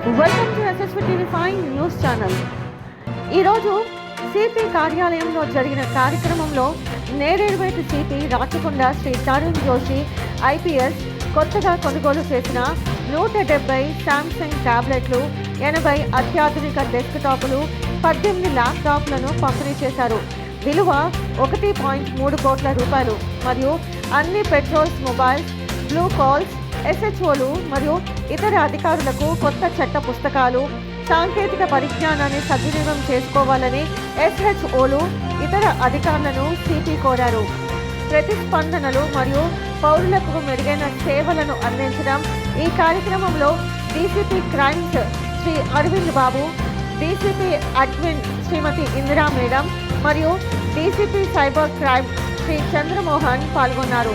TV five news channel ఈరోజు CP కార్యాలయంలో జరిగిన కార్యక్రమంలో నేరేడువేటి సిపి రాచకొండ శ్రీ తరుణ్ జోషి ఐపీఎస్ కొత్తగా కొనుగోలు చేసిన నూట డెబ్బై శాంసంగ్ టాబ్లెట్లు ఎనభై అత్యాధునిక డెస్క్టాపులు పద్దెనిమిది ల్యాప్టాప్లను పంపిణీ చేశారు. విలువ ఒకటి పాయింట్ మూడు కోట్ల రూపాయలు. మరియు అన్ని పెట్రోల్స్ మొబైల్స్ బ్లూ కాల్స్ ఎస్హెచ్ఓలు మరియు ఇతర అధికారులకు కొత్త చట్ట పుస్తకాలు సాంకేతిక పరిజ్ఞానాన్ని సద్వినియోగం చేసుకోవాలని ఎస్హెచ్ఓలు ఇతర అధికారులను సిపి కోరారు. ప్రతిస్పందనలు మరియు పౌరులకు మెరుగైన సేవలను అందించడం ఈ కార్యక్రమంలో DCP crimes Shri Aravind Babu DCP admin Shrimati Indira madam మరియు DCP cyber crime Shri Chandramohan పాల్గొన్నారు.